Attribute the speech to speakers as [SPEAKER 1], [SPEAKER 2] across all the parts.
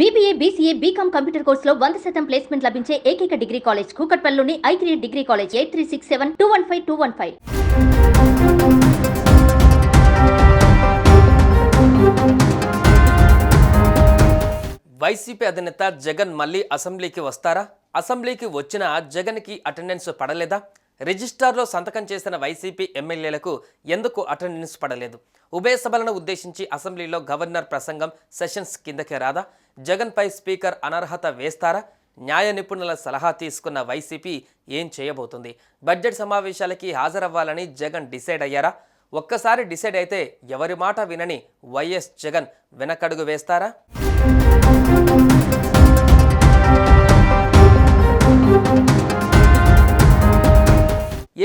[SPEAKER 1] BBA BCA BCom computer కోర్సులో వంద శాతం ప్లేస్మెంట్ లభించే ఏకైక degree college కూకట్పల్లిలోని I three degree college eight three six seven two one five two one five.
[SPEAKER 2] YCP అధినేత జగన్ మళ్ళీ అసెంబ్లీకి వస్తారా? అసెంబ్లీకి వచ్చిన జగన్కి అటెండెన్స్ పడలేదా? రిజిస్టార్లో సంతకం చేసిన వైసీపీ ఎమ్మెల్యేలకు ఎందుకు అటెండెన్స్ పడలేదు? ఉభయ సభలను ఉద్దేశించి అసెంబ్లీలో గవర్నర్ ప్రసంగం సెషన్స్ కిందకే రాదా? జగన్పై స్పీకర్ అనర్హత వేస్తారా? న్యాయ నిపుణుల సలహా తీసుకున్న వైసీపీ ఏం చేయబోతుంది? బడ్జెట్ సమావేశాలకి హాజరవ్వాలని జగన్ డిసైడ్ అయ్యారా? ఒక్కసారి డిసైడ్ అయితే ఎవరి మాట వినని వైఎస్ జగన్ వెనకడుగు వేస్తారా?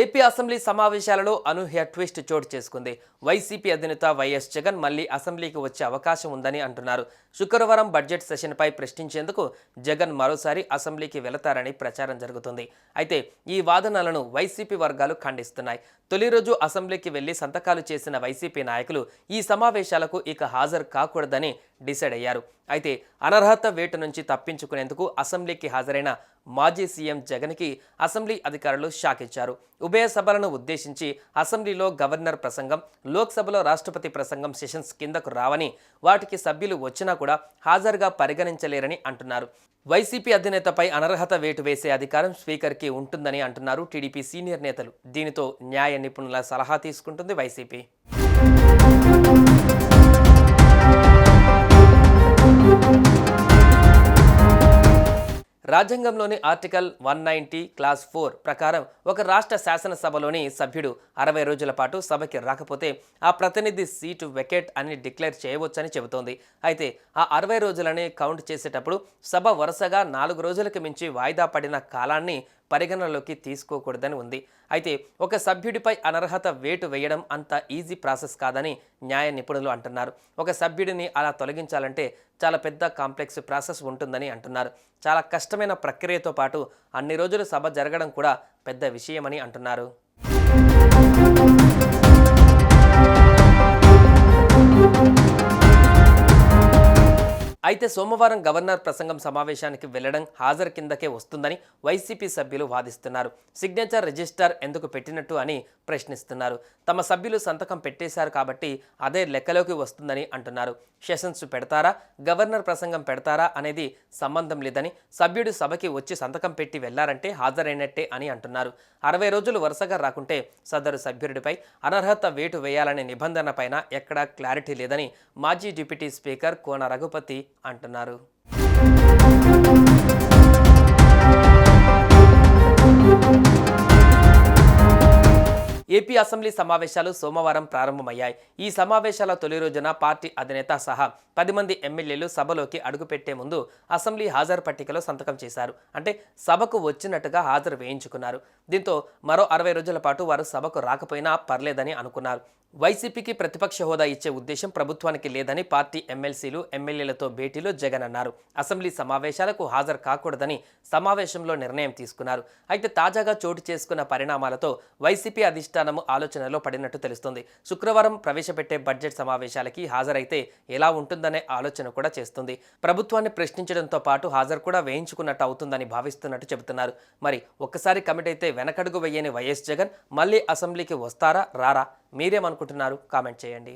[SPEAKER 2] ఏపీ అసెంబ్లీ సమావేశాలలో అనూహ్య ట్విస్ట్ చోటు చేసుకుంది. వైసీపీ అధినేత వైఎస్ జగన్ మళ్ళీ అసెంబ్లీకి వచ్చే అవకాశం ఉందని అంటున్నారు. శుక్రవారం బడ్జెట్ సెషన్పై ప్రశ్నించేందుకు జగన్ మరోసారి అసెంబ్లీకి వెళతారని ప్రచారం జరుగుతుంది. అయితే ఈ వాదనలను వైసీపీ వర్గాలు ఖండిస్తున్నాయి. తొలి రోజు అసెంబ్లీకి వెళ్ళి సంతకాలు చేసిన వైసీపీ నాయకులు ఈ సమావేశాలకు ఇక హాజరు కాకూడదని డిసైడ్ అయ్యారు. అయితే అనర్హత వేటు నుంచి తప్పించుకునేందుకు అసెంబ్లీకి హాజరైన మాజీ సీఎం జగన్కి అసెంబ్లీ అధికారులు షాక్ ఇచ్చారు ఉభయ సభలను ఉద్దేశించి అసెంబ్లీలో గవర్నర్ ప్రసంగం లోక్సభలో రాష్ట్రపతి ప్రసంగం సెషన్స్ కిందకు రావని వాటికి సభ్యులు వచ్చినా కూడా హాజరుగా పరిగణించలేరని అంటున్నారు. వైసీపీ అధినేతపై అనర్హత వేటు వేసే అధికారం స్పీకర్కి ఉంటుందని అంటున్నారు టీడీపీ సీనియర్ నేతలు. దీనితో న్యాయ నిపుణుల సలహా తీసుకుంటుంది వైసీపీ. రాజ్యాంగంలోని article one ninety clause four ప్రకారం ఒక రాష్ట్ర శాసనసభలోని సభ్యుడు అరవై రోజుల పాటు సభకి రాకపోతే ఆ ప్రతినిధి సీటు వెకెట్ అని డిక్లేర్ చేయవచ్చని చెబుతోంది. అయితే ఆ అరవై రోజులని కౌంట్ చేసేటప్పుడు సభ వరుసగా నాలుగు రోజులకు మించి వాయిదా పడిన కాలాన్ని పరిగణనలోకి తీసుకోకూడదని ఉంది. అయితే ఒక సభ్యుడిపై అనర్హత వేటు వేయడం అంత ఈజీ ప్రాసెస్ కాదని న్యాయ నిపుణులు అంటున్నారు. ఒక సభ్యుడిని అలా తొలగించాలంటే చాలా పెద్ద కాంప్లెక్స్ ప్రాసెస్ ఉంటుందని అంటున్నారు. చాలా కష్టమైన ప్రక్రియతో పాటు అన్ని రోజులు సభ జరగడం కూడా పెద్ద విషయమని అంటున్నారు. అయితే సోమవారం గవర్నర్ ప్రసంగం సమావేశానికి వెళ్ళడం హాజరు కిందకే వస్తుందని వైసీపీ సభ్యులు వాదిస్తున్నారు. సిగ్నేచర్ రిజిస్టర్ ఎందుకు పెట్టినట్టు అని ప్రశ్నిస్తున్నారు. తమ సభ్యులు సంతకం పెట్టేశారు కాబట్టి అదే లెక్కలోకి వస్తుందని అంటున్నారు. సెషన్స్ పెడతారా? గవర్నర్ ప్రసంగం పెడతారా? అనేది సంబంధం లేదని సభ్యుడు సభకి వచ్చి సంతకం పెట్టి వెళ్ళారంటే హాజరైనట్టే అని అంటున్నారు. అరవై రోజులు వరుసగా రాకుంటే సదరు సభ్యుడిపై అనర్హత వేటు వేయాలనే నిబంధన పైన ఎక్కడా క్లారిటీ లేదని మాజీ డిప్యూటీ స్పీకర్ కోన రఘుపతి అంటున్నారు. ఏపీ అసెంబ్లీ సమావేశాలు సోమవారం ప్రారంభమయ్యాయి. ఈ సమావేశాల తొలి రోజున పార్టీ అధినేత సహా పది మంది ఎమ్మెల్యేలు సభలోకి అడుగుపెట్టే ముందు అసెంబ్లీ హాజరు పట్టికలో సంతకం చేశారు. అంటే సభకు వచ్చినట్టుగా హాజరు వేయించుకున్నారు. దీంతో మరో అరవై రోజుల పాటు వారు సభకు రాకపోయినా పర్లేదని అనుకున్నారు. వైసీపీకి ప్రతిపక్ష హోదా ఇచ్చే ఉద్దేశం ప్రభుత్వానికి లేదని పార్టీ ఎమ్మెల్సీలు ఎమ్మెల్యేలతో భేటీలో జగన్ అన్నారు. అసెంబ్లీ సమావేశాలకు హాజరు కాకూడదని సమావేశంలో నిర్ణయం తీసుకున్నారు. అయితే తాజాగా చోటు చేసుకున్న పరిణామాలతో వైసీపీ అధిష్టానము ఆలోచనలో పడినట్టు తెలుస్తుంది. శుక్రవారం ప్రవేశపెట్టే బడ్జెట్ సమావేశాలకి హాజరైతే ఎలా ఉంటుందనే ఆలోచన కూడా చేస్తుంది. ప్రభుత్వాన్ని ప్రశ్నించడంతో పాటు హాజరు కూడా వేయించుకున్నట్టు అవుతుందని భావిస్తున్నట్టు చెబుతున్నారు. మరి ఒక్కసారి కమిట్ అయితే వెనకడుగు వెయ్యని వైఎస్ జగన్ మళ్ళీ అసెంబ్లీకి వస్తారా రారా? మీరేమనుకుంటున్నారు? కామెంట్ చేయండి.